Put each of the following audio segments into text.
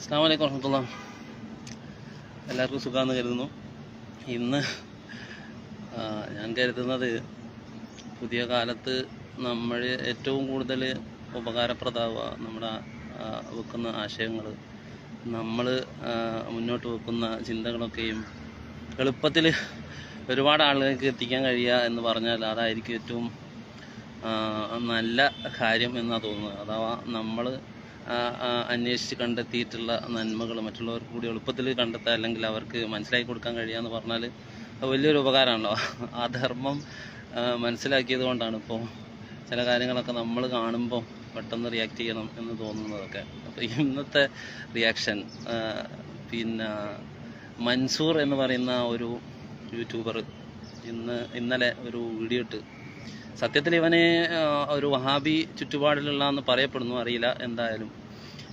അസ്സാം വലൈക്കും വർഹമത്തുള്ള എല്ലാവർക്കും സുഖമാണെന്ന് കരുതുന്നു. ഇന്ന് ഞാൻ കരുതുന്നത് പുതിയ കാലത്ത് നമ്മൾ ഏറ്റവും കൂടുതൽ ഉപകാരപ്രദമാവുക നമ്മുടെ വെക്കുന്ന ആശയങ്ങൾ നമ്മൾ മുന്നോട്ട് വെക്കുന്ന ചിന്തകളൊക്കെയും എളുപ്പത്തിൽ ഒരുപാട് ആളുകൾക്ക് എത്തിക്കാൻ കഴിയുക എന്ന് പറഞ്ഞാൽ അതായിരിക്കും ഏറ്റവും നല്ല കാര്യം എന്നാണ് തോന്നുന്നത്. അഥവാ നമ്മൾ അന്വേഷിച്ച് കണ്ടെത്തിയിട്ടുള്ള നന്മകൾ മറ്റുള്ളവർക്ക് കൂടി എളുപ്പത്തിൽ കണ്ടെത്താൻ അല്ലെങ്കിൽ അവർക്ക് മനസ്സിലാക്കി കൊടുക്കാൻ കഴിയുക എന്ന് പറഞ്ഞാൽ വലിയൊരു ഉപകാരമാണല്ലോ. ആ ധർമ്മം മനസ്സിലാക്കിയത് കൊണ്ടാണ് ഇപ്പോൾ ചില കാര്യങ്ങളൊക്കെ നമ്മൾ കാണുമ്പോൾ പെട്ടെന്ന് റിയാക്ട് ചെയ്യണം എന്ന് തോന്നുന്നതൊക്കെ. അപ്പോൾ ഇന്നത്തെ റിയാക്ഷൻ പിന്നെ മൻസൂർ എന്ന് പറയുന്ന ഒരു യൂട്യൂബർ ഇന്ന് ഇന്നലെ ഒരു വീഡിയോ ഇട്ട്. സത്യത്തിൽ ഇവനെ ഒരു വഹാബി ചുറ്റുപാടിലുള്ള എന്ന് പറയപ്പെടുന്നു അറിയില്ല എന്തായാലും.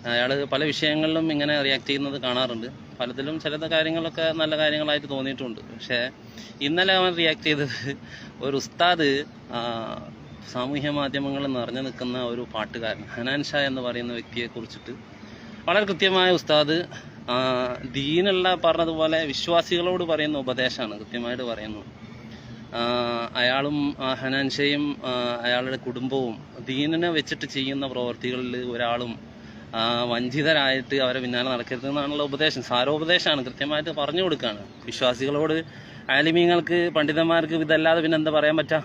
അയാൾ പല വിഷയങ്ങളിലും ഇങ്ങനെ റിയാക്ട് ചെയ്യുന്നത് കാണാറുണ്ട്. പലതിലും ചില കാര്യങ്ങളൊക്കെ നല്ല കാര്യങ്ങളായിട്ട് തോന്നിയിട്ടുണ്ട്. പക്ഷേ ഇന്നലെ അവൻ റിയാക്ട് ചെയ്തത് ഒരു ഉസ്താദ് സാമൂഹ്യ മാധ്യമങ്ങളിൽ നിറഞ്ഞു നിൽക്കുന്ന ഒരു പാട്ടുകാരൻ ഹനാൻ ഷാ എന്ന് പറയുന്ന വ്യക്തിയെ കുറിച്ചിട്ട്. വളരെ കൃത്യമായ ഉസ്താദ് ദീനുള്ള പറഞ്ഞതുപോലെ വിശ്വാസികളോട് പറയുന്ന ഉപദേശമാണ് കൃത്യമായിട്ട് പറയുന്നത് അയാളും ആ, ഹനാൻ ഷയും ആ, അയാളുടെ കുടുംബവും ദീനിനെ വെച്ചിട്ട് ചെയ്യുന്ന പ്രവർത്തികളിൽ ഒരാളും വഞ്ചിതരായിട്ട് അവരെ പിന്നാലെ നടക്കരുത് എന്നാണുള്ള ഉപദേശം. സാരോപദേശമാണ്. കൃത്യമായിട്ട് പറഞ്ഞു കൊടുക്കുകയാണ് വിശ്വാസികളോട് ആലിമീങ്ങൾക്ക് പണ്ഡിതന്മാർക്ക് ഇതല്ലാതെ പിന്നെ എന്താ പറയാൻ പറ്റാ?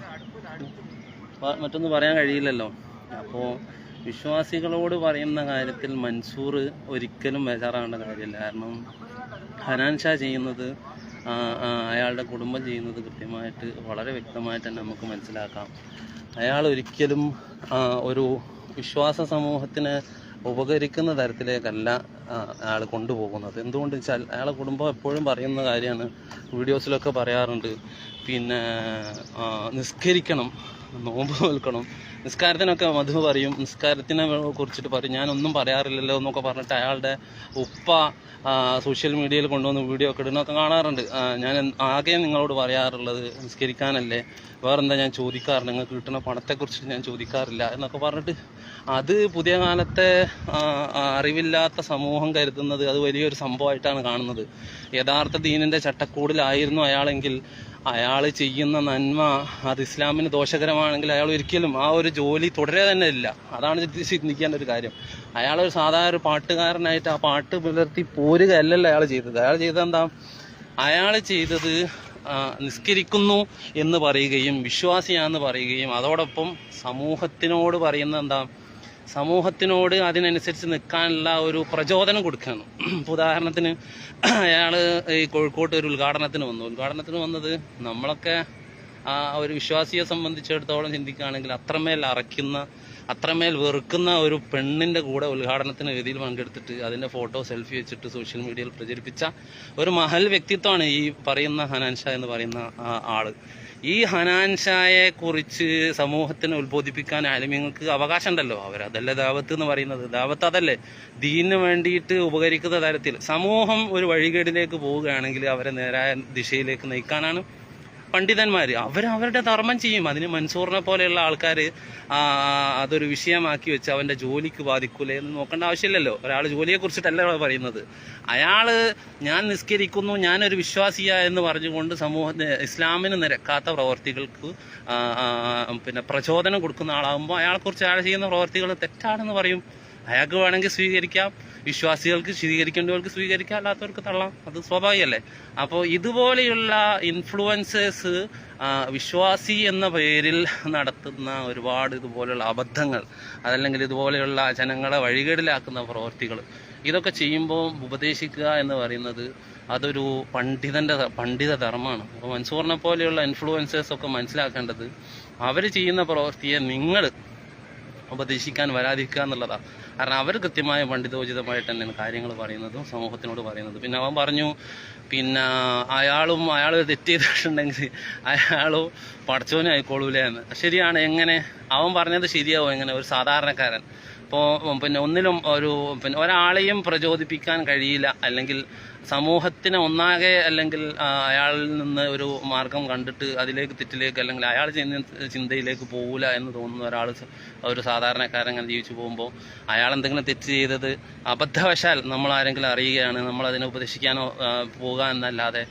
മറ്റൊന്നും പറയാൻ കഴിയില്ലല്ലോ. അപ്പോൾ വിശ്വാസികളോട് പറയുന്ന കാര്യത്തിൽ മൻസൂർ ഒരിക്കലും ബേജാറാവേണ്ട കാര്യമില്ല. കാരണം ഹനാൻ ഷാ ചെയ്യുന്നത് അയാളുടെ കുടുംബം ചെയ്യുന്നത് കൃത്യമായിട്ട് വളരെ വ്യക്തമായിട്ട് തന്നെ നമുക്ക് മനസ്സിലാക്കാം. അയാൾ ഒരിക്കലും ഒരു വിശ്വാസ സമൂഹത്തിന് ഉപകരിക്കുന്ന തരത്തിലേക്കല്ല അയാൾ കൊണ്ടുപോകുന്നത്. എന്തുകൊണ്ട് വെച്ചാൽ അയാളെ കുടുംബം എപ്പോഴും പറയുന്ന കാര്യമാണ്. വീഡിയോസിലൊക്കെ പറയാറുണ്ട്. പിന്നെ നിസ്കരിക്കണം. നോമ്പ് നിൽക്കണം. നിസ്കാരത്തിനൊക്കെ മധു പറയും. നിസ്കാരത്തിനെ കുറിച്ചിട്ട് പറയും. ഞാനൊന്നും പറയാറില്ലല്ലോ എന്നൊക്കെ പറഞ്ഞിട്ട് അയാളുടെ ഉപ്പ സോഷ്യൽ മീഡിയയിൽ കൊണ്ടുവന്ന് വീഡിയോ ഒക്കെ ഇടുന്നൊക്കെ കാണാറുണ്ട്. ഞാൻ ആകെ നിങ്ങളോട് പറയാറുള്ളത് നിസ്കരിക്കാനല്ലേ. വേറെന്താ ഞാൻ ചോദിക്കാറ്? നിങ്ങൾക്ക് കിട്ടുന്ന പണത്തെക്കുറിച്ചിട്ട് ഞാൻ ചോദിക്കാറില്ല എന്നൊക്കെ പറഞ്ഞിട്ട് അത് പുതിയ കാലത്തെ അറിവില്ലാത്ത സമൂഹം കരുതുന്നത് അത് വലിയൊരു സംഭവമായിട്ടാണ് കാണുന്നത്. യഥാർത്ഥ ദീനിന്റെ ചട്ടക്കൂടിലായിരുന്നു അയാളെങ്കിൽ അയാൾ ചെയ്യുന്ന നന്മ അത് ഇസ്ലാമിന് ദോഷകരമാണെങ്കിൽ അയാൾ ഒരിക്കലും ആ ഒരു ജോലി തുടരുക തന്നെ ഇല്ല. അതാണ് ചിന്തിക്കേണ്ട ഒരു കാര്യം. അയാൾ ഒരു സാധാരണ ഒരു പാട്ടുകാരനായിട്ട് ആ പാട്ട് പുലർത്തി പോരുക അല്ലല്ലോ അയാൾ ചെയ്തത്. അയാൾ ചെയ്തത് എന്താ? അയാൾ ചെയ്തത് നിസ്കരിക്കുന്നു എന്ന് പറയുകയും വിശ്വാസിയാന്ന് പറയുകയും അതോടൊപ്പം സമൂഹത്തിനോട് പറയുന്ന എന്താ? സമൂഹത്തിനോട് അതിനനുസരിച്ച് നിൽക്കാനുള്ള ഒരു പ്രചോദനം കൊടുക്കുകയാണ്. ഇപ്പോൾ ഉദാഹരണത്തിന് അയാൾ ഈ കോഴിക്കോട്ട് ഒരു ഉദ്ഘാടനത്തിന് വന്നു. ഉദ്ഘാടനത്തിന് വന്നത് നമ്മളൊക്കെ ആ ഒരു വിശ്വാസിയെ സംബന്ധിച്ചിടത്തോളം ചിന്തിക്കുകയാണെങ്കിൽ അത്രമേൽ അറയ്ക്കുന്ന അത്രമേൽ വെറുക്കുന്ന ഒരു പെണ്ണിന്റെ കൂടെ ഉദ്ഘാടനത്തിന് വേദിയിൽ പങ്കെടുത്തിട്ട് അതിന്റെ ഫോട്ടോ സെൽഫി വെച്ചിട്ട് സോഷ്യൽ മീഡിയയിൽ പ്രചരിപ്പിച്ച ഒരു മഹൽ വ്യക്തിത്വമാണ് ഈ പറയുന്ന ഹനാൻഷ എന്ന് പറയുന്ന ആൾ. ഈ ഹനാൻഷായെ കുറിച്ച് സമൂഹത്തിന് ഉത്ബോധിപ്പിക്കാൻ ആലിമ്യങ്ങൾക്ക് അവകാശം ഉണ്ടല്ലോ അവരതല്ലേ ദാവത്ത് എന്ന് പറയുന്നത്? ദാവത്ത് അതല്ലേ? ദീനിന് വേണ്ടിയിട്ട് ഉപകരിക്കുന്ന തരത്തിൽ. സമൂഹം ഒരു വഴികേടിലേക്ക് പോവുകയാണെങ്കിൽ അവരെ നേരായ ദിശയിലേക്ക് നയിക്കാനാണ് പണ്ഡിതന്മാർ അവർ അവരുടെ ധർമ്മം ചെയ്യും. അതിന് മൻസൂറിനെ പോലെയുള്ള ആൾക്കാർ അതൊരു വിഷയമാക്കി വെച്ച് അവന്റെ ജോലിക്ക് ബാധിക്കൂലേ എന്ന് നോക്കേണ്ട ആവശ്യമില്ലല്ലോ. ഒരാൾ ജോലിയെ കുറിച്ചിട്ടല്ല പറയുന്നത്. അയാൾ ഞാൻ നിസ്കരിക്കുന്നു ഞാനൊരു വിശ്വാസിയ എന്ന് പറഞ്ഞുകൊണ്ട് സമൂഹത്തിന് ഇസ്ലാമിന് നിരക്കാത്ത പ്രവർത്തികൾക്ക് പിന്നെ പ്രചോദനം കൊടുക്കുന്ന ആളാകുമ്പോൾ അയാളെക്കുറിച്ച് അയാൾ ചെയ്യുന്ന പ്രവർത്തികൾ തെറ്റാണെന്ന് പറയും. അയാൾക്ക് വേണമെങ്കിൽ സ്വീകരിക്കാം. വിശ്വാസികൾക്ക് സ്വീകരിക്കേണ്ടവർക്ക് സ്വീകരിക്കാം അല്ലാത്തവർക്ക് തള്ളാം. അത് സ്വാഭാവികമല്ലേ? അപ്പോൾ ഇതുപോലെയുള്ള ഇൻഫ്ലുവൻസേഴ്സ് വിശ്വാസി എന്ന പേരിൽ നടത്തുന്ന ഒരുപാട് ഇതുപോലെയുള്ള അബദ്ധങ്ങൾ അതല്ലെങ്കിൽ ഇതുപോലെയുള്ള ജനങ്ങളെ വഴികേടിലാക്കുന്ന പ്രവൃത്തികൾ ഇതൊക്കെ ചെയ്യുമ്പോൾ ഉപദേശിക്കുക എന്ന് പറയുന്നത് അതൊരു പണ്ഡിതന്റെ പണ്ഡിത ധർമ്മമാണ്. അപ്പോൾ മൻസൂറിനെ പോലെയുള്ള ഇൻഫ്ലുവൻസേഴ്സൊക്കെ മനസ്സിലാക്കേണ്ടത് അവർ ചെയ്യുന്ന പ്രവൃത്തിയെ നിങ്ങൾ ഉപദേശിക്കാൻ വരാതിരിക്കുക എന്നുള്ളതാണ് കാരണം അവർ കൃത്യമായ പണ്ഡിതോചിതമായിട്ട് തന്നെയാണ് കാര്യങ്ങൾ പറയുന്നതും സമൂഹത്തിനോട് പറയുന്നത്. പിന്നെ അവൻ പറഞ്ഞു പിന്നെ അയാളും അയാൾ തെറ്റ് ചെയ്തിട്ടുണ്ടെങ്കിൽ അയാളും പടച്ചോനെ ആയിക്കോളൂലേ എന്ന്. ശരിയാണ് എങ്ങനെ? അവൻ പറഞ്ഞത് ശരിയാവും എങ്ങനെ? ഒരു സാധാരണക്കാരൻ. അപ്പോൾ പിന്നെ ഒന്നിലും ഒരു പിന്നെ ഒരാളെയും പ്രചോദിപ്പിക്കാൻ കഴിയില്ല. അല്ലെങ്കിൽ സമൂഹത്തിന് ഒന്നാകെ അല്ലെങ്കിൽ അയാളിൽ നിന്ന് ഒരു മാർഗം കണ്ടിട്ട് അതിലേക്ക് തെറ്റിലേക്ക് അല്ലെങ്കിൽ അയാൾ ചെയ്യുന്ന ചിന്തയിലേക്ക് പോകില്ല എന്ന് തോന്നുന്ന ഒരാൾ ഒരു സാധാരണക്കാരൻ അങ്ങനെ ജീവിച്ചു പോകുമ്പോൾ അയാൾ എന്തെങ്കിലും തെറ്റ് ചെയ്തത് അബദ്ധവശാൽ നമ്മൾ ആരെങ്കിലും അറിയുകയാണ് നമ്മൾ അതിനെ ഉപദേശിക്കാനോ പോകുക എന്നല്ലാതെ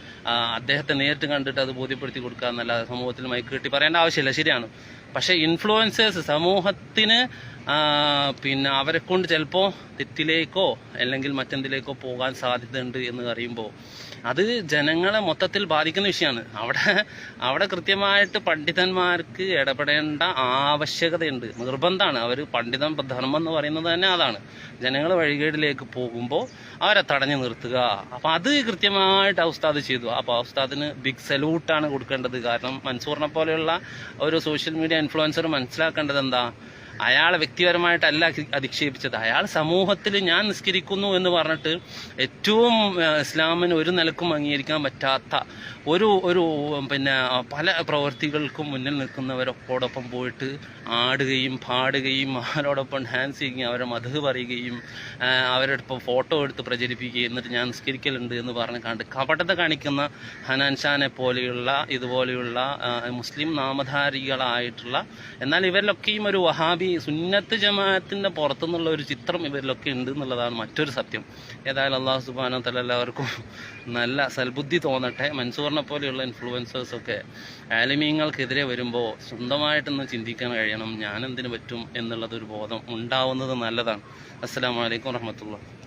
അദ്ദേഹത്തെ നേരിട്ട് കണ്ടിട്ട് അത് ബോധ്യപ്പെടുത്തി കൊടുക്കുക എന്നല്ലാതെ സമൂഹത്തിൽ മൈക്ക് കെട്ടി പറയേണ്ട ആവശ്യമില്ല. ശരിയാണ്. പക്ഷേ ഇൻഫ്ലുവൻസേഴ്സ് സമൂഹത്തിന് പിന്നെ അവരെ കൊണ്ട് ചിലപ്പോൾ തെറ്റിലേക്കോ അല്ലെങ്കിൽ മറ്റെന്തിലേക്കോ പോകാൻ സാധ്യതയുണ്ട് എന്ന് അറിയുമ്പോൾ അത് ജനങ്ങളെ മൊത്തത്തിൽ ബാധിക്കുന്ന വിഷയമാണ്. അവിടെ അവിടെ കൃത്യമായിട്ട് പണ്ഡിതന്മാർക്ക് ഇടപെടേണ്ട ആവശ്യകതയുണ്ട്. നിർബന്ധമാണ്. അവർ പണ്ഡിതൻ ധർമ്മം എന്ന് പറയുന്നത് തന്നെ അതാണ്. ജനങ്ങൾ വഴികേടിലേക്ക് പോകുമ്പോൾ അവരെ തടഞ്ഞു നിർത്തുക. അപ്പോൾ അത് കൃത്യമായിട്ട് ഉസ്താദ് ചെയ്തു. അപ്പോൾ ഉസ്താദിന് ബിഗ് സല്യൂട്ടാണ് കൊടുക്കേണ്ടത്. കാരണം മൻസൂറിനെ പോലെയുള്ള ഒരു സോഷ്യൽ മീഡിയ ഇൻഫ്ലുവൻസർ മനസ്സിലാക്കേണ്ടത് എന്താ? അയാളെ വ്യക്തിപരമായിട്ടല്ല അധിക്ഷേപിച്ചത്. അയാൾ സമൂഹത്തിൽ ഞാൻ നിസ്കരിക്കുന്നു എന്ന് പറഞ്ഞിട്ട് ഏറ്റവും ഇസ്ലാമിന് ഒരു നിലക്കും അംഗീകരിക്കാൻ പറ്റാത്ത ഒരു ഒരു പിന്നെ പല പ്രവൃത്തികൾക്കും മുന്നിൽ നിൽക്കുന്നവരൊക്കോടൊപ്പം പോയിട്ട് ആടുകയും പാടുകയും അവരോടൊപ്പം ഡാൻസ് ചെയ്യുകയും അവരെ മധു പറയുകയും അവരോടൊപ്പം ഫോട്ടോ എടുത്ത് പ്രചരിപ്പിക്കുകയും എന്നിട്ട് ഞാൻ നിസ്കരിക്കലുണ്ട് എന്ന് പറഞ്ഞ് കണ്ട് കപടത കാണിക്കുന്ന ഹനാൻ ഷാനെ പോലെയുള്ള ഇതുപോലെയുള്ള മുസ്ലിം നാമധാരികളായിട്ടുള്ള എന്നാൽ ഇവരിലൊക്കെയും ഒരു വഹാബി സുന്നത്ത് ജമാഅത്തിന്റെ പുറത്തുനിന്നുള്ള ഒരു ചിത്രം ഇവരിലൊക്കെ ഉണ്ട് എന്നുള്ളതാണ് മറ്റൊരു സത്യം. ഏതായാലും അള്ളാഹു സുബാന തല എല്ലാവർക്കും നല്ല സൽബുദ്ധി തോന്നട്ടെ. മൻസൂറിനെ പോലെയുള്ള ഇൻഫ്ലുവൻസേഴ്സ് ഒക്കെ ആലിമീങ്ങൾക്കെതിരെ വരുമ്പോൾ സ്വന്തമായിട്ടൊന്ന് ചിന്തിക്കാൻ കഴിയണം. ഞാൻ എന്തിനു പറ്റും എന്നുള്ളതൊരു ബോധം ഉണ്ടാവുന്നത് നല്ലതാണ്. അസ്സാം അലൈക്കും വറഹമത്തുള്ള